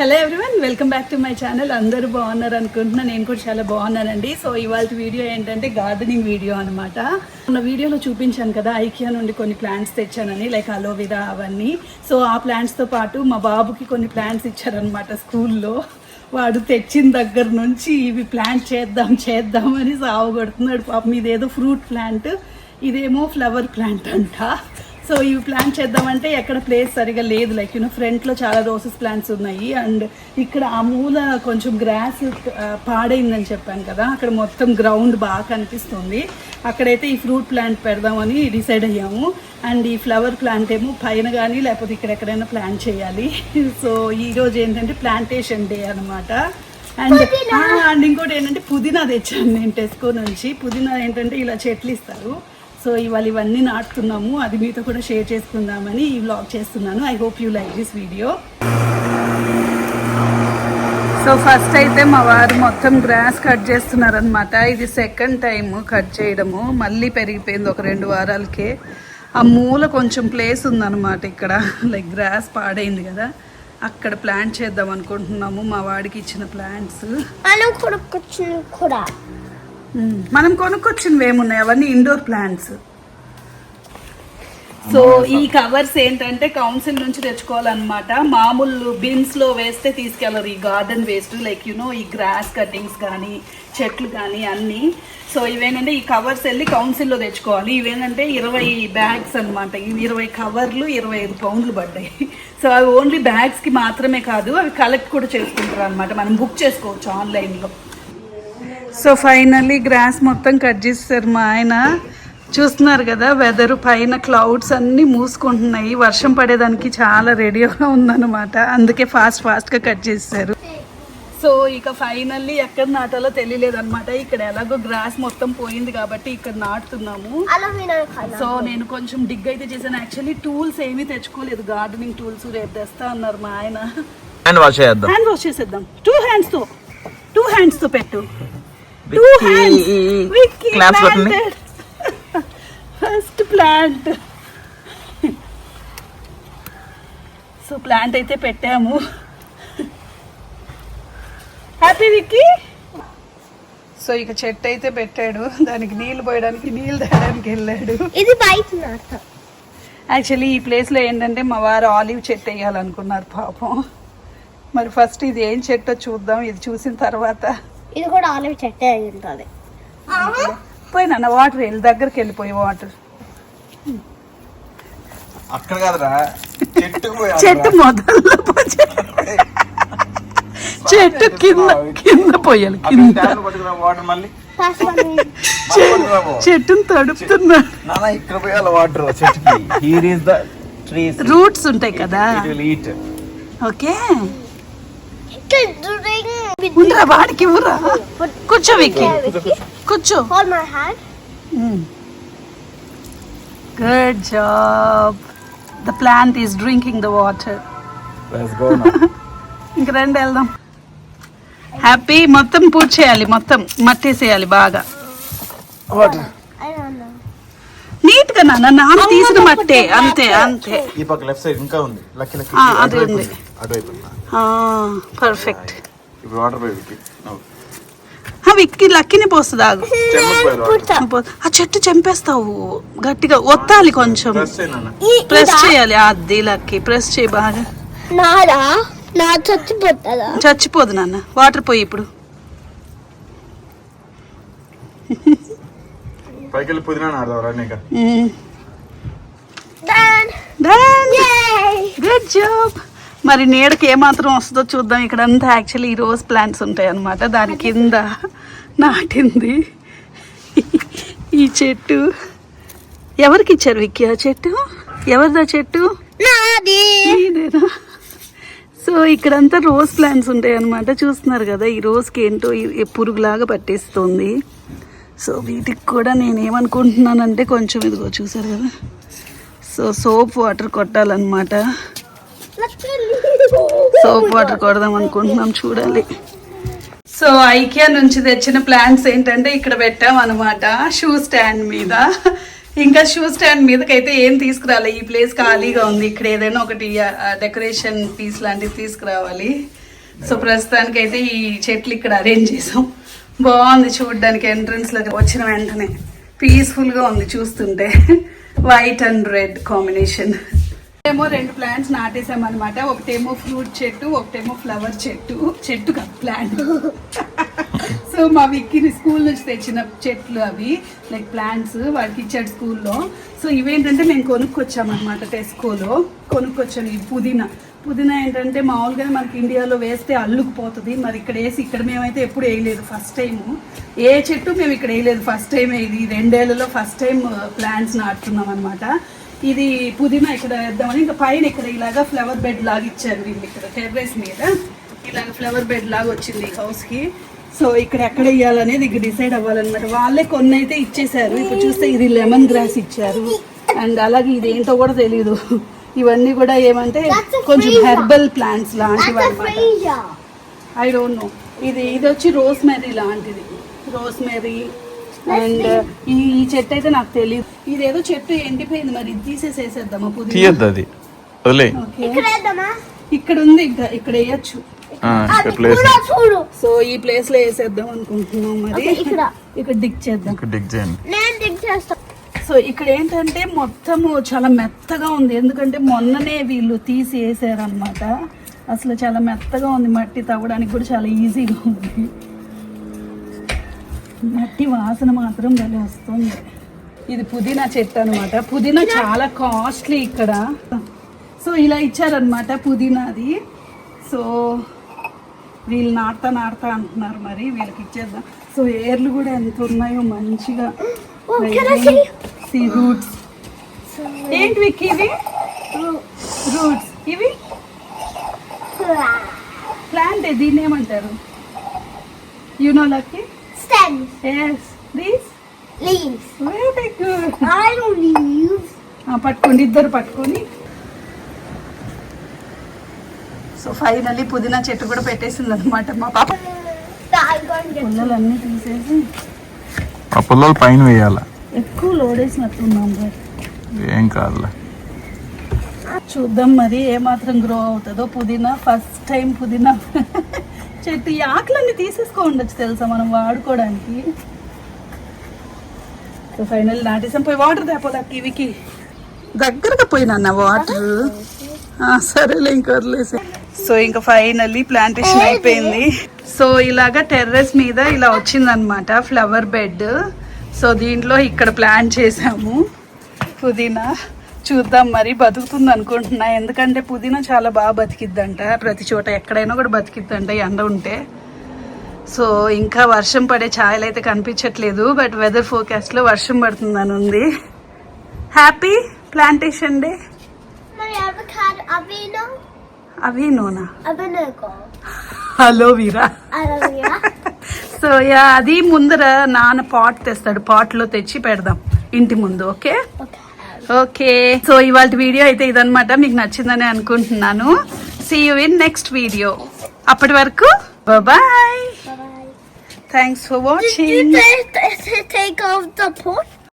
Hello everyone welcome back to my channel అందరూ బాగున్నారు అనుకుంటున్నా నేను కూడా చాలా బాగున్నానండి. సో ఇవాళ వీడియో ఏంటంటే గార్డెనింగ్ వీడియో అనమాట మన వీడియోలో చూపించాను కదా ఐకియా నుండి కొన్ని ప్లాంట్స్ తెచ్చానని లైక్ అలోవిరా అవన్నీ. సో ఆ ప్లాంట్స్తో పాటు మా బాబుకి కొన్ని ప్లాంట్స్ ఇచ్చారనమాట స్కూల్లో. వాడు తెచ్చిన దగ్గర నుంచి ఇవి ప్లాంట్ చేద్దాం చేద్దామని సాగు కొడుతున్నాడు. పాపం ఇదేదో ఫ్రూట్ ప్లాంట్ ఇదేమో ఫ్లవర్ ప్లాంట్ అంట. సో ఇవి ప్లాంట్ చేద్దామంటే ఎక్కడ ప్లేస్ సరిగా లేదు. లైక్ యూనో ఫ్రంట్లో చాలా రోసెస్ ప్లాంట్స్ ఉన్నాయి. అండ్ ఇక్కడ ఆ మూల కొంచెం గ్రాస్ పాడైందని చెప్పాను కదా. అక్కడ మొత్తం గ్రౌండ్ బాగా కనిపిస్తుంది. అక్కడైతే ఈ ఫ్రూట్ ప్లాంట్ పెడదామని డిసైడ్ అయ్యాము. అండ్ ఈ ఫ్లవర్ ప్లాంట్ ఏమో పైన కానీ లేకపోతే ఇక్కడ ఎక్కడైనా ప్లాంట్ చేయాలి. సో ఈ రోజు ఏంటంటే ప్లాంటేషన్ డే అనమాట అండ్ అండ్ ఇంకోటి ఏంటంటే పుదీనా తెచ్చాను నేను టెస్కో నుంచి. పుదీనా ఏంటంటే ఇలా చెట్లు ఇస్తారు. సో ఇవాళ ఇవన్నీ నాటుకున్నాము. అది మీతో కూడా షేర్ చేసుకుందామని ఈ వ్లాగ్ చేస్తున్నాను. I hope you like this video so first అయితే మా వారు మొత్తం గ్రాస్ కట్ చేస్తున్నారనమాట ఇది సెకండ్ టైం కట్ చేయడము. మళ్ళీ పెరిగిపోయింది ఒక రెండు వారాలకే. ఆ మూల కొంచెం ప్లేస్ ఉందన్నమాట ఇక్కడ. లైక్ గ్రాస్ పాడైంది కదా. అక్కడ ప్లాంట్ చేద్దాం అనుకుంటున్నాము. మా వాడికి ఇచ్చిన ప్లాంట్స్ కూడా. మనం కొనుక్కొచ్చినవి ఏమున్నాయి? అవన్నీ ఇండోర్ ప్లాంట్స్ సో ఈ కవర్స్ ఏంటంటే కౌన్సిల్ నుంచి తెచ్చుకోవాలన్నమాట. మామూలు బిన్స్లో వేస్తే తీసుకెళ్ళరు ఈ garden waste like you know ఈ గ్రాస్ కటింగ్స్ కానీ చెట్లు కానీ అన్నీ. సో ఇవేంటంటే ఈ కవర్స్ వెళ్ళి కౌన్సిల్లో తెచ్చుకోవాలి. ఇవేంటంటే ఇరవై బ్యాగ్స్ అనమాట ఇవి ఇరవై కవర్లు ఇరవై ఐదు పౌండ్లు పడ్డాయి. సో అవి ఓన్లీ బ్యాగ్స్కి మాత్రమే కాదు అవి కలెక్ట్ కూడా చేసుకుంటారు అనమాట మనం బుక్ చేసుకోవచ్చు ఆన్లైన్లో సో ఫైనల్లీ గ్రాస్ మొత్తం కట్ చేస్తారు మా ఆయన. చూస్తున్నారు కదా వెదర్ పైన క్లౌడ్స్ అన్నీ మూసుకుంటున్నాయి. వర్షం పడేదానికి చాలా రెడీగా ఉందన్నమాట. అందుకే ఫాస్ట్ ఫాస్ట్గా కట్ చేస్తారు సో ఇక ఫైనల్లీ ఎక్కడ నాటాలో తెలియలేదు అనమాట ఇక్కడ ఎలాగో గ్రాస్ మొత్తం పోయింది కాబట్టి ఇక్కడ నాటుతున్నాము. సో నేను కొంచెం డిగ్ అయితే చేశాను. యాక్చువల్లీ టూల్స్ ఏమీ తెచ్చుకోలేదు. గార్డెనింగ్ టూల్స్ రేపు తెస్తా అన్నారు మా ఆయన. హ్యాండ్ వాష్ చేద్దాం. హ్యాండ్ వాష్ చేసేద్దాం. టూ హ్యాండ్స్తో. టూ హ్యాండ్స్తో పెట్టు. క్లాప్స్ కొట్టండి ఫస్ట్ ప్లాంట్ సో ప్లాంట్ అయితే పెట్టాము. హ్యాపీ విక్కీ సో ఇక చెట్టు అయితే పెట్టాడు. దానికి నీళ్ళు పోయడానికి నీళ్ళు తేయడానికి వెళ్ళాడు. ఇది యాక్చువల్లీ ఈ ప్లేస్లో ఏంటంటే మా వారు ఆలివ్ చెట్టు వేయాలనుకున్నారు పాపం. మరి ఫస్ట్ ఇది ఏం చెట్టో చూద్దాం. ఇది చూసిన తర్వాత ఇది కూడా ఆలివ్ చెట్టే అయి ఉంటుంది. పోయినా వాటర్ వెళ్ళి దగ్గరికి వెళ్ళిపోయి వాటర్ అక్కడ కాదురా చెట్టు చెట్టు మొదల్లో పోయి- చెట్టు కింద కింద పోయాలి కింద. చెట్టును తడుపుతున్నాడు నాన్న ఇక్కడ పోయాలి వాటర్ చెట్టుకి. Here is the trees roots ఉంటాయి కదా. ఓకే. ఉండరా వాడికి ఇవ్వరా కూర్చో విక్కి కూర్చో hold my hand. Good job the plant is drinking the water ఇంక రండి వెళ్దాం. హ్యాపీ మొత్తం పూర్తి చేయాలి మొత్తం మట్టేసేయాలి బాగా. Water I don't know. నీట్గా నాన్న నాన్న తీసిన మట్టే అంతే అంతే. ఈ పక్క లెఫ్ట్ సైడ్ ఇంకా ఉంది. లక్కీ లక్కీ అది ఉందా? పర్ఫెక్ట్ ఇప్పుడు వాటర్ పోయి విక్కి లక్కిని పోస్తుంది? ఆగు ఆ చెట్టు చంపేస్తావు. గట్టిగా ఒత్తాలి కొంచెం. ప్రెస్ చేయాలి. అది లక్కి. ప్రెస్ చేయి బాగా. నాదా? నా చచ్చిపోతుందా చచ్చిపోదు నాన్న. వాటర్ పోయి ఇప్పుడు. పైకి పుదీనా నీక! గుడ్ జాబ్ మరి నీడకి ఏమాత్రం వస్తుందో చూద్దాం. ఇక్కడ అంతా యాక్చువల్లీ ఈ రోజ్ ప్లాంట్స్ ఉంటాయి అన్నమాట దాని కింద నాటింది ఈ చెట్టు. ఎవరికి ఇచ్చారు విక్కీ ఆ చెట్టు? ఎవరిదా చెట్టు? సో ఇక్కడంతా రోజ్ ప్లాంట్స్ ఉంటాయి అన్నమాట చూస్తున్నారు కదా ఈ రోజుకి ఏంటో పురుగులాగా పట్టేస్తుంది. సో వీటికి కూడా నేను ఏమనుకుంటున్నానంటే కొంచెం ఇదిగో చూసారు కదా? సో సోప్ వాటర్ కొట్టాలన్నమాట. సోప్ వాటర్ కొడదాం అనుకుంటున్నాం చూడాలి. సో ఐకియా నుంచి తెచ్చిన ప్లాంట్స్ ఏంటంటే ఇక్కడ పెట్టాం అనమాట షూ స్టాండ్ మీద. ఇంకా షూ స్టాండ్ మీదకైతే ఏం తీసుకురాలి ఈ ప్లేస్ ఖాళీగా ఉంది. ఇక్కడ ఏదైనా ఒకటి డెకరేషన్ పీస్ లాంటివి తీసుకురావాలి. సో ప్రస్తుతానికి అయితే ఈ చెట్లు ఇక్కడ అరేంజ్ చేసాం. బాగుంది చూడడానికి ఎంట్రన్స్లో వచ్చిన వెంటనే. పీస్ఫుల్గా ఉంది చూస్తుంటే. వైట్ అండ్ రెడ్ కాంబినేషన్ ఏమో రెండు ప్లాంట్స్ నాటేసాం అనమాట ఒకటేమో ఫ్రూట్ చెట్టు ఒకటేమో ఫ్లవర్ చెట్టు. చెట్టు కాదు ప్లాంట్ సో మా విక్కీని స్కూల్ నుంచి తెచ్చిన చెట్లు అవి లైక్ ప్లాంట్స్ వాడికి ఇచ్చాడు స్కూల్లో సో ఇవేంటంటే మేము కొనుక్కొచ్చామన్నమాట టెస్కోలో కొనుక్కొచ్చాను ఈ పుదీనా. పుదీనా ఏంటంటే మామూలుగా మనకి ఇండియాలో వేస్తే అల్లుకుపోతుంది. మరి ఇక్కడ వేసి ఇక్కడ మేమైతే ఎప్పుడు వేయలేదు ఫస్ట్ టైం ఏ చెట్టు మేము ఇక్కడ వేయలేదు ఫస్ట్ టైం ఇది రెండేళ్ళలో ఫస్ట్ టైం ప్లాంట్స్ నాటుతున్నాం అనమాట ఇది పుదీనా ఇక్కడ వేద్దామని ఇంకా పైన ఇక్కడ ఇలాగా ఫ్లవర్ బెడ్ లాగా ఇచ్చారు వీళ్ళు ఇక్కడ టెర్రస్ మీద. ఇలాగ ఫ్లవర్ బెడ్ లాగా వచ్చింది ఈ హౌస్కి. సో ఇక్కడ ఎక్కడ ఇవ్వాలనేది ఇక్కడ డిసైడ్ అవ్వాలన్నమాట. వాళ్ళే కొన్ని అయితే ఇచ్చేసారు ఇప్పుడు చూస్తే ఇది లెమన్ గ్రాస్ ఇచ్చారు. అండ్ అలాగే ఇది ఏంటో కూడా తెలియదు ఇవన్నీ కూడా ఏమంటే కొంచెం హెర్బల్ ప్లాంట్స్ లాంటివి అనమాట. ఐ డోంట్ నో ఇది ఇది వచ్చి రోస్ మేరీ లాంటిది. రోస్ మేరీ అండ్ ఈ ఈ చెట్టు అయితే నాకు తెలియదు ఇదేదో చెట్టు ఎండిపోయింది మరి ఇది తీసేసేసేద్దామా పుదీనా? తీయద్దు అది. వదిలే. ఇక్కడ ఉంది ఇంకా ఇక్కడ వేయచ్చు. ప్లేస్ సో ఈ ప్లేస్లో వేసేద్దాం అనుకుంటున్నాం మరి. ఇక్కడ. చేద్దాం. డిగ్ చేయండి. నేను దిగ్ చేస్తా. సో ఇక్కడ ఏంటంటే మొత్తము చాలా మెత్తగా ఉంది. ఎందుకంటే మొన్ననే వీళ్ళు తీసి వేసారు అనమాట అసలు చాలా మెత్తగా ఉంది మట్టి తవ్వడానికి కూడా చాలా ఈజీగా ఉంది. మట్టి వాసన మాత్రం భలే వస్తుంది. ఇది పుదీనా చెట్టు అనమాట పుదీనా చాలా కాస్ట్లీ ఇక్కడ. సో ఇలా ఇచ్చారనమాట పుదీనాది. సో వీళ్ళు నాటుతా నాటుతా అంటున్నారు మరి వీళ్ళకి ఇచ్చేద్దాం. సో ఏర్లు కూడా ఎంత ఉన్నాయో మంచిగా? సి రూట్స్ ఏంటి విక్కీ ఇవి? రూట్స్ ఇవి? ప్లాంట్ దీన్ని ఏమంటారు you know lucky Stems, yes these leaves. Very good I don't leaves. పట్టుకోండి ఇద్దరు పట్టుకొని. సో ఫైనల్లీ పుదీనా చెట్టు కూడా పెట్టేసింది అనమాట మా పాప. పుల్లలన్నీ తీసేసి. ఆ పుల్లలు పైన వేయాల. ఎక్కువ లోడేసినట్టున్నాం రా ఏం కాదులే. చూద్దాం మరి ఏమాత్రం గ్రో అవుతుందో. పుదీనా ఫస్ట్ టైం పుదీనా. చెట్టు ఈ ఆకులన్నీ తీసేసుకో ఉండొచ్చు తెలుసా మనం వాడుకోవడానికి? సో ఫైనల్ నాటేసాం పోయి వాటర్ తేపోలకి ఇవికి దగ్గరగా పోయినా వాటర్ సరేలే ఇంకా వదిలేసి. సో ఇంకా ఫైనల్లీ ప్లాంటేషన్ అయిపోయింది. సో ఇలాగా టెర్రస్ మీద ఇలా వచ్చిందనమాట ఫ్లవర్ బెడ్ సో దీంట్లో ఇక్కడ ప్లాంట్ చేసాము. పుదీనా. చూద్దాం మరి బతుకుతుంది అనుకుంటున్నా ఎందుకంటే పుదీనా చాలా బాగా బతికిద్దంట. ప్రతి చోట ఎక్కడైనా కూడా బతికిద్దంట ఎండ ఉంటే. సో ఇంకా వర్షం పడే ఛాయలు అయితే కనిపించట్లేదు బట్ వెదర్ ఫోర్కాస్ట్లో వర్షం పడుతుందని ఉంది. Happy plantation day. my avocado, avino, అవి నూనె avinago. Hello Veera. So yeah అది ముందర నాన్న పాట్ తెస్తాడు. పాట్లో తెచ్చి పెడదాం. ఇంటి ముందు ఓకే? Okay. ఓకే. సో ఇవాళ వీడియో అయితే ఇదన్నమాట. మీకు నచ్చిందని అనుకుంటున్నాను. See you in next video అప్పటి వరకు బాయ్. Thanks for watching